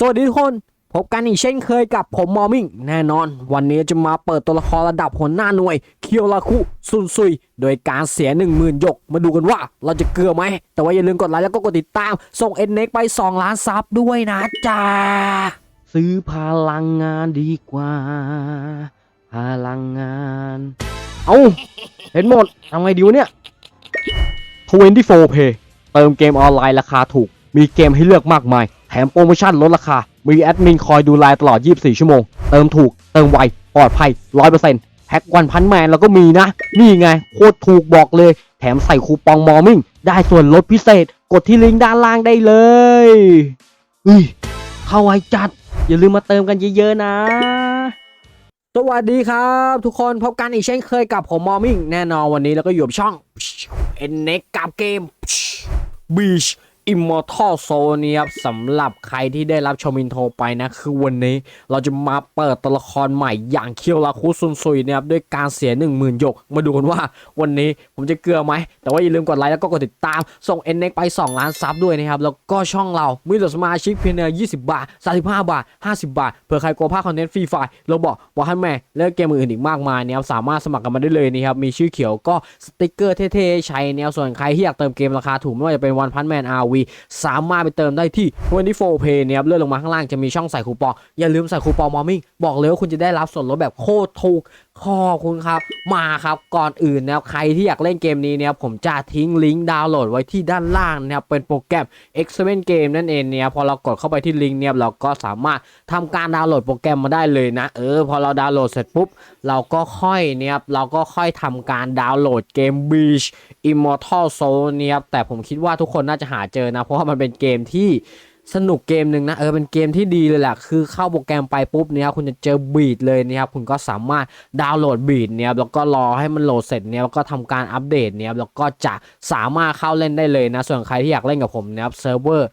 สวัสดีทุกคน พบกันอีกเช่นเคยกับผมมอมิงแน่นอน วันนี้จะมาเปิดตัวละครระดับหัวหน้าหน่วย เคียวราคุซุนซุย โดยการเสีย 1 0,000หยก มาดูกันว่าเราจะเกลือไหม แต่ว่าอย่าลืมกดไลค์แล้วก็กดติดตาม ส่งเอ็นเน็กไป 2 ล้านซับด้วยนะจ๊ะซื้อพลังงานดีกว่า พลังงาน เอาเห็นหมดทำไงดีวะเนี่ย24 Pay เติมเกมออนไลน์ราคาถูก มีเกมให้เลือกมากมาย แถมโปรโมชั่นลดราคา มีแอดมินคอยดูแลตลอด 24 ชั่วโมง เติมถูก เติมไว ปลอดภัย 100%แพ็กวันพันแมนแล้วก็มีนะ นี่ไง โคตรถูกบอกเลย แถมใส่คูปองมอมิ่ง ได้ส่วนลดพิเศษ กดที่ลิงก์ด้านล่างได้เลยอุ้ยเข้าไวจัด อย่าลืมมาเติมกันเยอะๆนะสวัสดีครับ ทุกคนพบกันอีกเช่นเคยกับผมมอมิ่งแน่นอนวันนี้เราก็อยู่กับช่อง n อ็กกับเกม Beach Immortal Soul นี้ครับสำหรับใครที่ได้รับชมินโทรไปนะ คือวันนี้เราจะมาเปิดตัวละครใหม่อย่างเคียวราคุซุนซุยนะครับด้วยการเสีย 1 0,000 หยก มาดูกันว่าวันนี้ผมจะเกลือไหม แต่ว่าอย่าลืมกดไลค์แล้วก็กดติดตาม ส่ง n อ็นเอ็กไป 2 ล้านซับด้วยนะครับ แล้วก็ช่องเรามีเหลือสมาชิกเพียงเพียง20บาท35บห้าบาท50บบาทเผื่อใครกลัวพลาดคอนเทนต์ฟรีไฟล์เราบอกว่าให้แม่และเกมอื่นอีกมากมายเนี่ยครับสามารถสมัครกันมาได้เลยนะครับมีชื่อเขียวก็สติกเกอร์เท่ๆให้ใช้แนวส่วนใครที่อยากเติมเกมราคาถูกไม่ว่าจะเป็นวันพันแมนอาร์วีสามารถไปเติมได้ที่ 24 Pay เนี่ยครับเลื่อนลงมาข้างล่างจะมีช่องใส่คูปอง อย่าลืมใส่คูปองมอมิ่งบอกเลยว่าคุณจะได้รับส่วนลดแบบโคตรถูก ขอบคุณครับ มาครับก่อนอื่นนะครับใครที่อยากเล่นเกมนี้เนี่ยผมจะทิ้งลิงก์ดาวน์โหลดไว้ที่ด้านล่างนะครับเป็นโปรแกรม X7 Game นั่นเองเนี่ยพอเรากดเข้าไปที่ลิงก์เนี่ยเราก็สามารถทำการดาวน์โหลดโปรแกรมมาได้เลยนะ เออพอเราดาวน์โหลดเสร็จปุ๊บ เราก็ค่อยเนี่ยเราก็ค่อยทำการดาวน์โหลดเกม Beach Immortal Soul เนี่ยแต่ผมคิดว่าทุกคนน่าจะหาเจอนะ เพราะว่ามันเป็นเกมที่ สนุกเกมหนึ่งนะเออเป็นเกมที่ดีเลยแหละคือเข้าโปรแกรมไปปุ๊บเนี่ยคุณจะเจอบีดเลยนะครับคุณก็สามารถดาวน์โหลดบีดเนี่ยแล้วก็รอให้มันโหลดเสร็จเนี่ยแล้วก็ทำการอัปเดตเนี่ยแล้วก็จะสามารถเข้าเล่นได้เลยนะส่วนใครที่อยากเล่นกับผมนะครับเซิร์ฟเวอร์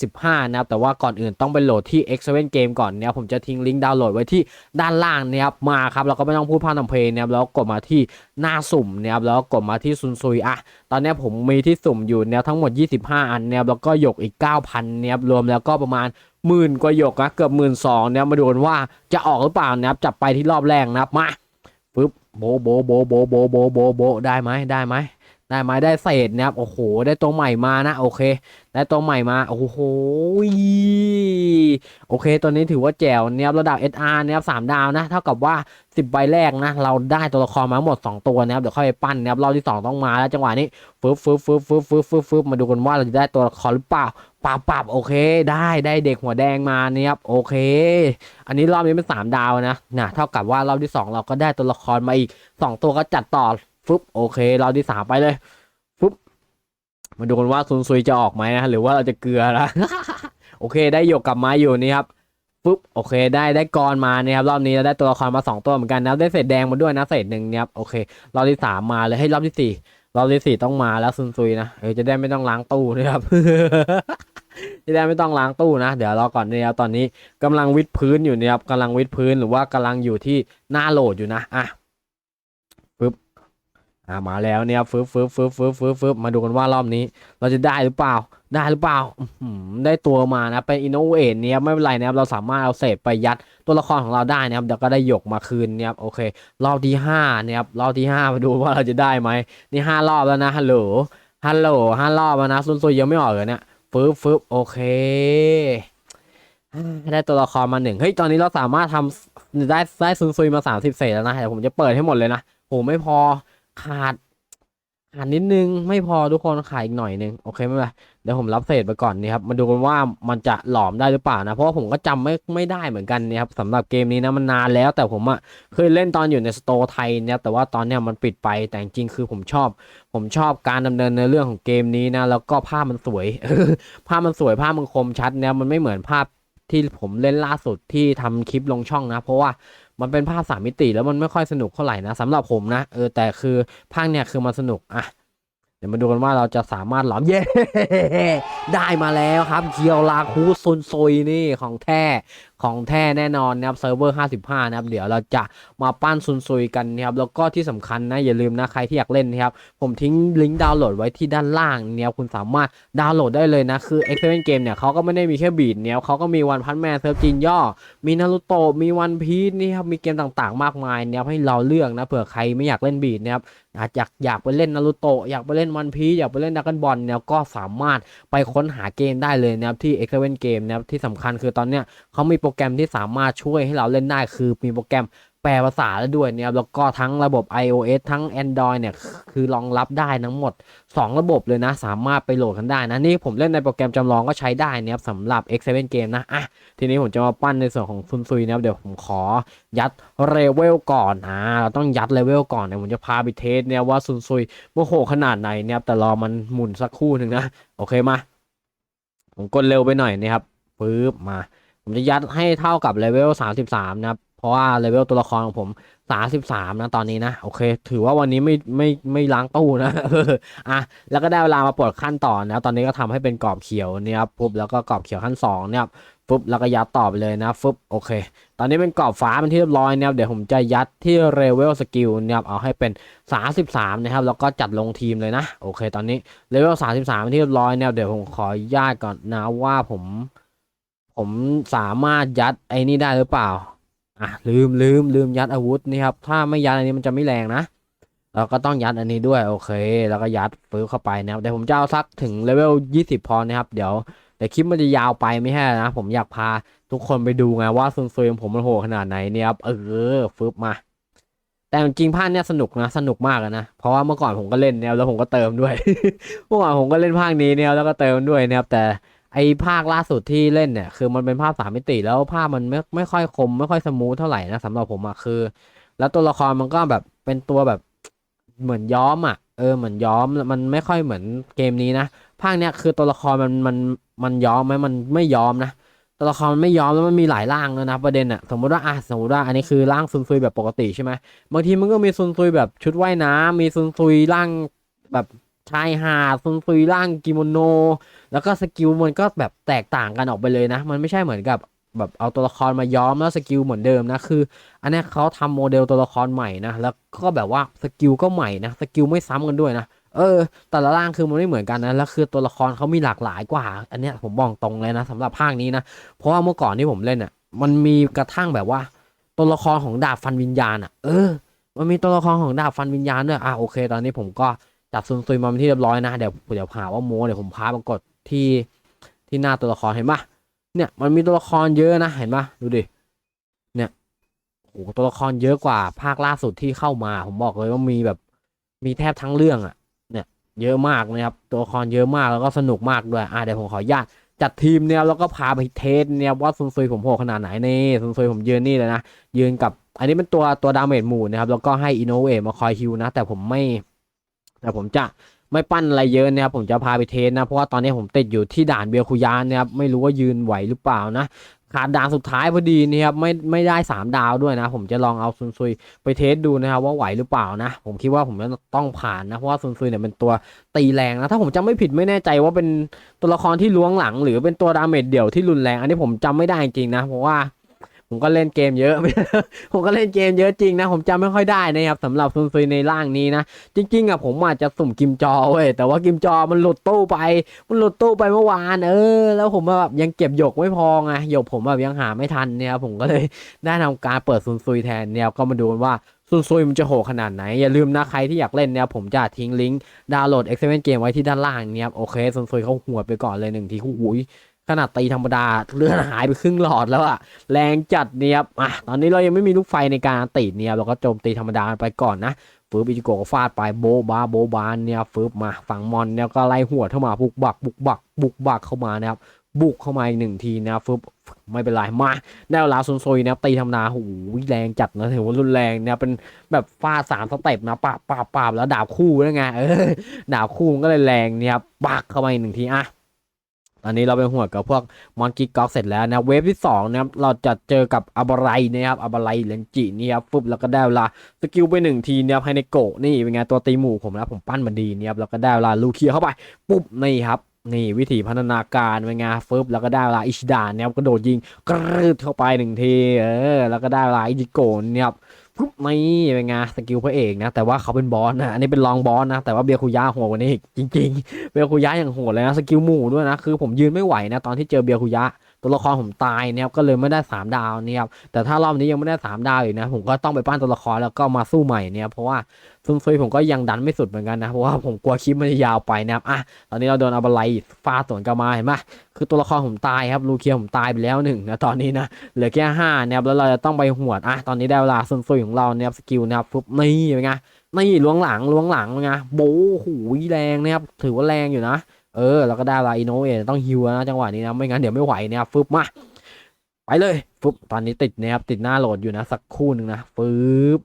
55 นะครับแต่ว่าก่อนอื่นต้องไปโหลดที่ X7 Game ก่อนเนี่ยผมจะทิ้งลิงก์ดาวน์โหลดไว้ที่ด้านล่างนะครับมาครับเราก็ไม่ต้องพูดพร่ำทำเพลงนะครับแล้วกดมาที่ หน้าสุ่มเนี่ยครับแล้วกดมาที่ซุนซุยอะตอนนี้ผมมีที่สุ่มอยู่เนี่ยทั้งหมด 25 อันเนี่ยแล้วก็หยกอีก 9,000เนี่ยรวมแล้วก็ประมาณหมื่นกว่าหยกนะเกือบหมื่นสองเนี่ยมาดูนว่าจะออกหรือเปล่านะครับจับไปที่รอบแรกนะครับมาปึ๊บโบโบโบโบโบโบโบโบได้ไหมได้ไหม ได้ไหมได้เศษนะครับโอ้โห ได้ตัวใหม่มานะ โอเค ได้ตัวใหม่มาโอ้โหโอเค ตัวนี้ถือว่าแจ๋วเนี่ยครับระดับ SR เนี่ยครับสามดาวนะ เท่ากับว่า 10 ใบแรกนะ เราได้ตัวละครมาหมด 2 ตัวนะครับเดี๋ยวค่อยไปปั้นนะครับรอบที่ 2 ต้องมาแล้วจังหวะนี้ฟึบฟึบฟึบฟึบฟึบฟึบฟึบมาดูกันว่าเราจะได้ตัวละครหรือเปล่าปับปับโอเค ได้ได้เด็กหัวแดงมาเนี่ยครับโอเค อันนี้รอบนี้เป็น 3 ดาวนะนะเท่ากับว่ารอบที่ 2 เราก็ได้ตัวละครมาอีก 2 ตัวก็จัดต่อ ฟึบโอเค เรอบที่3ไปเลยฟึบมาดูกันว่าซุนซุยจะออกไหมนะหรือว่าเราจะเกลือละโอเค ได้หยกกลับมาอยู่นี่ครับปุ๊บโอเค ได้ได้กรมาเนี่ยครับรอบนี้เราได้ตัวละครมาสองตัวเหมือนกันนะได้เศษแดงมาด้วยนะเศษหนึ่งเนี่ยครับโอเครอบที่สามมาเลยให้รอบที่สี่รอบที่สี่ต้องมาแล้วซุนซุยนะเออจะได้ไม่ต้องล้างตู้นะครับจะได้ไม่ต้องล้างตู้นะ เดี๋ยวรอก่อนเนี่ยครับตอนนี้กำลังวิดพื้นอยู่เนี่ยครับกำลังวิดพื้นหรือว่ากำลังอยู่ที่หน้าโหลดอยู่นะอะ อ่ามาแล้วเนี่ยฟึบฟึบฟึบฟึบฟึบฟึบมาดูกันว่ารอบนี้ เราจะได้หรือเปล่าได้หรือเปล่าได้ตัวมานะเป็นอินโนเวทเนี่ยไม่เป็นไรนะครับเราสามารถเอาเศษไปยัดตัวละครของเราได้นะครับเดี๋ยวก็ได้หยกมาคืนเนี่ยโอเครอบที่ห้าเนี่ยครับรอบที่ห้ามาดูว่าเราจะได้ไหมนี่ห้ารอบแล้วนะฮัลโหลฮัลโหลห้ารอบแล้วนะซุนซุยยังไม่ออกเลยเนี่ยฟึบฟึบโอเคได้ตัวละครมาหนึ่งเฮ้ยตอนนี้เราสามารถทำได้ได้ซุนซุยมาสามสิบเศษแล้วนะเดี๋ยวผมจะเปิดให้หมดเลยนะโหไม่พอ ขาดขาดนิดนึงไม่พอทุกคนขาดอีกหน่อยนึงโอเคไม่เป็นไรเดี๋ยวผมรับเศษไปก่อนนี่ครับมาดูกันว่ามันจะหลอมได้หรือเปล่านะ เพราะผมก็จำไม่ไม่ได้เหมือนกันนี่ยครับสำหรับเกมนี้นะมันนานแล้ว แต่ผมอะเคยเล่นตอนอยู่ในสโตร์ไทยเนี่ยแต่ว่าตอนเนี้ยมันปิดไปแต่จริงคือผมชอบ ผมชอบการดำเนินในเรื่องของเกมนี้นะ แล้วก็ภาพมันสวยภาพมันสวยภาพมันคมชัดเนี่ยมันไม่เหมือนภาพที่ผมเล่นล่าสุดที่ทำคลิปลงช่องนะ เพราะว่า มันเป็นภาพสามมิติแล้วมันไม่ค่อยสนุกเท่าไหร่นะสำหรับผมนะเออแต่คือภาคเนี่ยคือมันสนุกอะเดี๋ยวมาดูกันว่าเราจะสามารถหลอมเย้ได้มาแล้วครับเคียวลาคูซุนซุยนี่ของแท้ของแท้แน่นอนนะครับเซิร์ฟเวอร์ 55 นะครับ เดี๋ยวเราจะมาปั้นซุนซุยกันนะครับ แล้วก็ที่สำคัญนะ อย่าลืมนะ ใครที่อยากเล่นนะครับ ผมทิ้งลิงก์ดาวน์โหลดไว้ที่ด้านล่างเนี่ยคุณสามารถดาวน์โหลดได้เลยนะ คือ x 7 Game เนี่ยเขาก็ไม่ได้มีแค่บีดเนี่ยเขาก็มีวันพันแมนเซิร์ฟจีนย่อ มีนารูโตะมีวันพีซนี่ครับมีเกมต่างๆ มากมายเนี่ยให้เราเลือกนะเผื่อใครไม่อยากเล่นบีดนะครับอาจอยากอยากไปเล่นนารูโตะอยากไปเล่นวันพีซอยากไปเล่นดักกันบอลเนี่ยก็สามารถไปค้นหาเกมได้เลยนะครับที่ x 7 Game นะครับที่สำคัญคือตอนเนี้ยเขามีโปรแกรมที่สามารถช่วยให้เราเล่นได้คือมีโปรแกรมแปลภาษาแล้วด้วยเนี่ยครับแล้วก็ทั้งระบบ iOS ทั้ง Android เนี่ยคือรองรับได้ทั้งหมด 2 ระบบเลยนะ สามารถไปโหลดกันได้นะ นี่ผมเล่นในโปรแกรมจำลองก็ใช้ได้นะครับสำหรับ X7 Game นะอะทีนี้ผมจะมาปั้นในส่วนของซุนซุยนะครับเดี๋ยวผมขอยัดเลเวลก่อนอ่าเราต้องยัดเลเวลก่อนเนี่ยผมจะพาไปเทสเนี่ยว่าซุนซุยโมโหขนาดไหนนี่ยครับแต่รอมันหมุนสักครู่หนึ่งนะ โอเคมา ผมกดเร็วไปหน่อยนะครับปึ๊บมา ผมจะยัดให้เท่ากับเลเวล33 นะครับ เพราะว่าเลเวลตัวละครของผม 33 นะตอนนี้นะ โอเค ถือว่าวันนี้ไม่ไม่ไม่ล้างตู้นะอะแล้วก็ได้เวลามาปลดขั้นต่อนะตอนนี้ก็ทำให้เป็นกรอบเขียวเนี่ยครับปุ๊บแล้วก็กรอบเขียวขั้น2เนี่ยครับ ปุ๊บแล้วก็ยัดต่อไปเลยนะปุ๊บโอเค ตอนนี้เป็นกรอบฟ้าเป็นที่เรียบร้อยนะครับเดี๋ยวผมจะยัดที่เลเวลสกิลเนี่ยครับเอาให้เป็น 33 นะครับ แล้วก็จัดลงทีมเลยนะ โอเค ตอนนี้เลเวล33 เป็นที่เรียบร้อยนี่ยเดี๋ยวผมขอญาตก่อนนะว่าผม ผมสามารถยัดไอ้นี่ได้หรือเปล่าอะลืมลืมลืมยัดอาวุธนี่ครับถ้าไม่ยัดอันนี้มันจะไม่แรงนะเราก็ต้องยัดอันนี้ด้วยโอเค แล้วก็ยัดฟื้นเข้าไปนะครับเดี๋ยวผมจะเอาสักถึงเลเวล 20 พอนะครับ เดี๋ยว เดี๋ยวคลิปมันจะยาวไปไม่ใช่นะ ผมอยากพาทุกคนไปดูไงว่าซุนซุยของผมมันโหขนาดไหนเนี่ยครับเออฟึบมา แต่จริงๆภาคเนี้ยสนุกนะ สนุกมากนะ เพราะว่าเมื่อก่อนผมก็เล่นเนี่ยแล้วผมก็เติมด้วย เมื่อก่อนผมก็เล่นภาคนี้เนี่ยแล้วก็เติมด้วยนะครับแต่ไอภาคล่าสุดที่เล่นเนี่ย คือมันเป็นภาพสามมิติแล้วภาพมันไม่ไม่ค่อยคม ไม่ค่อยสมูทเท่าไหร่นะสำหรับผมอะคือ แล้วตัวละครมันก็แบบเป็นตัวแบบเหมือนย้อมอะเออเหมือนย้อมมันไม่ค่อยเหมือนเกมนี้นะภาคเนี้ยคือตัวละครมันมัน มันยอมไหมมันไม่ยอมนะตัวละครมันไม่ยอมแล้วมันมีหลายร่างเลยนะประเด็นอะสมมติว่าอะสมมติว่าอันนี้คือร่างซุนซุยแบบปกติใช่ไหมบางทีมันก็มีซุนซุยแบบชุดว่ายน้ำมีซุนซุยร่างแบบชายหาดซุนซุยร่างกิโมโน แล้วก็สกิลมันก็แบบแตกต่างกันออกไปเลยนะ มันไม่ใช่เหมือนกับแบบเอาตัวละครมาย้อมแล้วสกิลเหมือนเดิมนะคือ อันนี้เขาทำโมเดลตัวละครใหม่นะแล้วก็แบบว่าสกิลก็ใหม่นะสกิลไม่ซ้ำกันด้วยนะ เออ แต่ละร่างคือมันไม่เหมือนกันนะแล้วคือตัวละครเขามีหลากหลายกว่า อันเนี้ยผมบอกตรงเลยนะสำหรับภาคนี้นะเพราะว่าเมื่อก่อนที่ผมเล่นอะ มันมีกระทั่งแบบว่า ตัวละครของดาบฟันวิญญาณอะ เออ มันมีตัวละครของดาบฟันวิญญาณด้วยอะโอเค ตอนนี้ผมก็จับซุนซุยมาเป็นที่เรียบร้อยนะเดี๋ยวเดี๋ยวหาว่าโมเดี๋ยวผมพามากดที่ที่หน้าตัวละครเห็นปะเนี่ยมันมีตัวละครเยอะนะเห็นปะดูดิเนี่ยโอ้ตัวละครเยอะกว่าภาคล่าสุดที่เข้ามา ผมบอกเลยว่ามีแบบมีแทบทั้งเรื่องอะ เยอะมากนะครับ ตัวละครเยอะมากแล้วก็สนุกมากด้วย อะเดี๋ยวผมขออนุญาตจัดทีมเนี่ยแล้วก็พาไปเทสเนี่ยว่าซุนซุยผมโหขนาดไหนนี่ซุนซุยผมยืนนี่เลยนะ ยืนกับอันนี้เป็นตัวตัวดาเมจหมู่นะครับ แล้วก็ให้อินโนเวมาคอยฮิวนะ แต่ผมไม่ แต่ผมจะไม่ปั้นอะไรเยอะนะครับผมจะพาไปเทสนะ เพราะว่าตอนนี้ผมติดอยู่ที่ด่านเบียคุยานนะครับ ไม่รู้ว่ายืนไหวหรือเปล่านะ ขาดด่านสุดท้ายพอดีนะครับไม่ไม่ได้ 3 ดาวด้วยนะ ผมจะลองเอาซุนซุยไปเทสดูนะครับว่าไหวหรือเปล่านะ ผมคิดว่าผมจะต้องผ่านนะ เพราะว่าซุนซุยเนี่ยเป็นตัวตีแรงนะ ถ้าผมจำไม่ผิดไม่แน่ใจว่าเป็นตัวละครที่ล้วงหลัง หรือเป็นตัวดาเมจเดี่ยวที่รุนแรง อันนี้ผมจำไม่ได้จริงๆนะเพราะว่า ผมก็เล่นเกมเยอะ ผมก็เล่นเกมเยอะจริงนะ ผมจำไม่ค่อยได้นะครับสำหรับซุนซุยในร่างนี้นะ จริง ๆอะผมอาจจะสุ่มกิมจอเว้ย แต่ว่ากิมจอมันหลุดตู้ไป มันหลุดตู้ไปเมื่อวาน เออ แล้วผมแบบยังเก็บหยกไม่พอไงหยกผมแบบยังหาไม่ทันเนี่ยผมก็เลยได้ทำการเปิดซุนซุยแทนเนี่ยก็มาดูว่าซุนซุยมันจะโหขนาดไหน อย่าลืมนะใครที่อยากเล่นเนี่ยผมจะทิ้งลิงก์ดาวน์โหลด X7 Game ไว้ที่ด้านล่างเนี่ยครับโอเคซุนซุยเขาหัวไปก่อนเลยหนึ่งทีหูย ขนาดตีธรรมดาเลือดหายไปครึ่งหลอดแล้วอะแรงจัดเนี่ยครับอะตอนนี้เรายังไม่มีลูกไฟในการตีเนี่ยเราก็โจมตีธรรมดาไปก่อนนะฟืบอิจิโกก็ฟาดไปโบบาโบบานเนี่ยฟืบมาฝั่งมอนเนี่ยก็ไล่หัวเข้ามาบุกบักบุกบักบุกบักเข้ามานะครับบุกเข้ามาอีกหนึ่งทีนะฟืบไม่เป็นไรมาได้เวลาซุนโซยนะตีธรรมดาโอ้โหแรงจัดนะถือว่ารุนแรงเนี่ยเป็นแบบฟาดสามสเต็ปนะปาบปาบปาบแล้วดาบคู่นั่นไงเออดาบคู่มันก็เลยแรงเนี่ยบปักเข้ามาอีกหนึ่งทีอะ ตอนนี้เราไปหัวกับพวกมอนกิกอกเสร็จแล้วนะเวฟที่2นะครับเราจะเจอกับอับไรนะครับอับไรเลนจินี่ครับฟึบแล้วก็ได้เวลาสกิลไปหนึ่งทีนะครับให้ในโกะนี่เป็นไงตัวตีหมู่ผมนะผมปั้นมันดีเนี่ยครับแล้วก็ได้เวลาลูเคียเข้าไปปุ๊บนี่ครับนี่วิธีพัฒนาการเป็นไงฟึบแล้วก็ได้เวลาอิชิดาเนี่ยครับกระโดดยิงกรืดเข้าไปหนึ่งทีเออแล้วก็ได้เวลาอิจิโกะเนี่ยครับ นี่เป็นไงสกิลพระเอกนะ แต่ว่าเขาเป็นบอสนะอันนี้เป็นรองบอสนะ แต่ว่าเบียคุย่าโหดกว่านี้อีกจริง ๆ เบียคุย่าอย่างโหดเลยนะสกิลหมู่ด้วยนะคือผมยืนไม่ไหวนะตอนที่เจอเบียคุย่า ตัวละครผมตายเนี่ยครับก็เลยไม่ได้สามดาวเนี่ยครับแต่ถ้ารอบนี้ยังไม่ได้สามดาวอีกนะ ผมก็ต้องไปปั้นตัวละครแล้วก็มาสู้ใหม่เนี่ยเพราะว่าซุนซุยผมก็ยังดันไม่สุดเหมือนกันนะเพราะว่าผมกลัวคลิปมันจะยาวไปนะครับอะตอนนี้เราโดนอาบาไลฟาสวนกลับมาเห็นไหมคือตัวละครผมตายครับลูเคียผมตายไปแล้วหนึ่งนะตอนนี้นะเหลือแค่ห้านะครับแล้วเราจะต้องไปหวดอะตอนนี้ได้เวลาซุนซุยของเราเนี่ยสกิลนะครับปุ๊บนี่เป็นไงนี่ล้วงหลังล้วงหลังเป็นไงโบ้หูยแรงนะครับถือว่าแรงอยู่นะ เออแล้วก็ได้ลาอินโนเอต้องฮิวนะจังหวะนี้นะไม่งั้นเดี๋ยวไม่ไหวนะครับฟึบมาไปเลยฟึบตอนนี้ติดนะครับติดหน้าโหลดอยู่นะ สักคู่หนึ่งนะฟึบ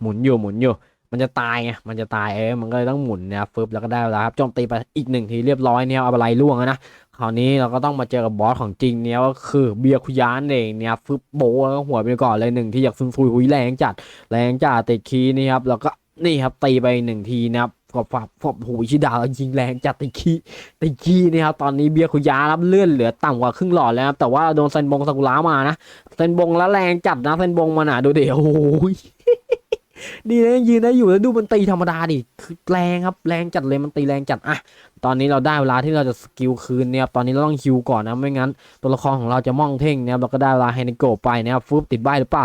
หมุนอยู่หมุนอยู่ มันจะตายไงมันจะตายเออมันก็เลยต้องหมุนนะครับฟึบแล้วก็ได้เวลาครับโจมตีไปอีกหนึ่งทีเรียบร้อยเนี่ยเอาอะไรล่วงแล้วนะคราวนี้เราก็ต้องมาเจอกับบอสของจริงเนี่ยก็คือเบียร์คุยานเองเนี่ยฟึบโบแล้วก็หัวไปก่อนเลยหนึ่งที่อยากซุนซุยหุยแรงจัดแรงจัดติดคีนี่ครับแล้วก็นี่ครับตีไปหนึ่งทีนะครับ ก็ฝับฝับหูชิดาวยิงแรงจัดติคีติคีนี่ครับตอนนี้เบียร์คุยารับเลื่อนเหลือต่ำกว่าครึ่งหลอดแล้วครับแต่ว่าโดนเซนบงซากุระมานะเซนบงแล้วแรงจัดนะเซนบงมันอะดูเดี๋ยวโอ้ยดีนะยืนได้อยู่แล้วดูมันตีธรรมดาดิคือแรงครับแรงจัดเลยมันตีแรงจัดอะตอนนี้เราได้เวลาที่เราจะสกิลคืนเนี่ยครับตอนนี้เราต้องฮิวก่อนนะไม่งั้น ตัวละครของเราจะม่องเท่งนะครับเราก็ได้เวลาไฮเนโกะไปนะครับฟุบติดใบหรือเปล่า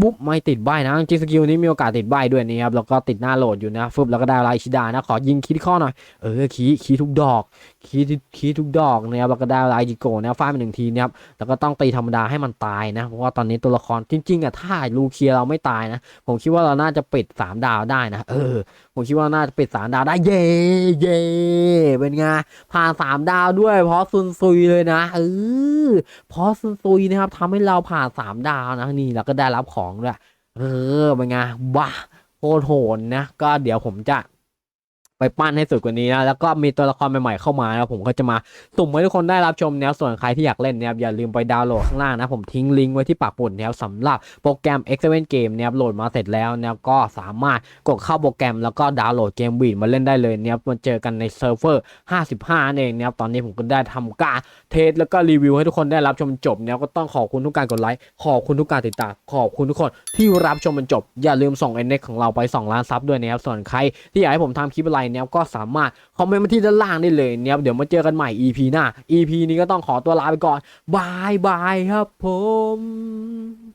บุ๊บไม่ติดใบนะจริงสกิลนี้มีโอกาสติดใบด้วยนี่ครับแล้วก็ติดหน้าโหลดอยู่นะฟึบแล้วก็ได้ลายชิดานะขอยิงคิดข้อหน่อยเออคีคีทุกดอกคีคีทุกดอกนะครับแล้วก็ได้เวลาอิจิโกนะฟาดไปหนึ่งทีนะครับแล้วก็ต้องตีธรรมดาให้มันตายนะเพราะว่าตอนนี้ตัวละครจริงๆอะถ้าลูเคียเราไม่ตายนะ ผมคิดว่าเราน่าจะปิดสามดาวได้นะเออผมคิดว่าน่าจะปิดสามดาวได้เย่เย่เป็นไงผ่านสามดาวด้วย เพราะซุนซุยเลยนะเออเพราะซุนซุยนะครับทำให้เราผ่านสามดาวนะนี่เราก็ได้รับของด้วยเออเป็นไงบ้าโคตรโหดนะก็เดี๋ยวผมจะ ไปปั้นให้สุดกว่านี้นะแล้วก็มีตัวละครใหม่ๆเข้ามานะผมก็จะมาสุ่มให้ทุกคนได้รับชมแนวส่วนใครที่อยากเล่นนะครับอย่าลืมไปดาวน์โหลดข้างล่างนะผมทิ้งลิงก์ไว้ที่ปากปุ่นนะครับสำหรับโปรแกรม X7 Game นะครับโหลดมาเสร็จแล้วนะครับก็สามารถกดเข้าโปรแกรมแล้วก็ดาวน์โหลดเกมบีดมาเล่นได้เลยนะครับมาเจอกันในเซิร์ฟเวอร์ 55นั่นเองนะครับตอนนี้ผมก็ได้ทำการเทสแล้วก็รีวิวให้ทุกคนได้รับชมจบนะครับก็ต้องขอบคุณทุกการกดไลค์ขอบคุณทุกการติดตามขอบคุณทุกคนที่รับชมมันจบ อย่าลืมส่ง n อ x ของเราไป2ล้านซับด้วยนะครับส่วนใครที่อยากให้ผมทำคลิปอะไรนะครับก็สามารถคอมเมนต์มาที่ด้านล่างได้เลยเนียครับเดี๋ยวมาเจอกันใหม่ EP หน้า EP นี้ก็ต้องขอตัวลาไปก่อนบายบายครับผม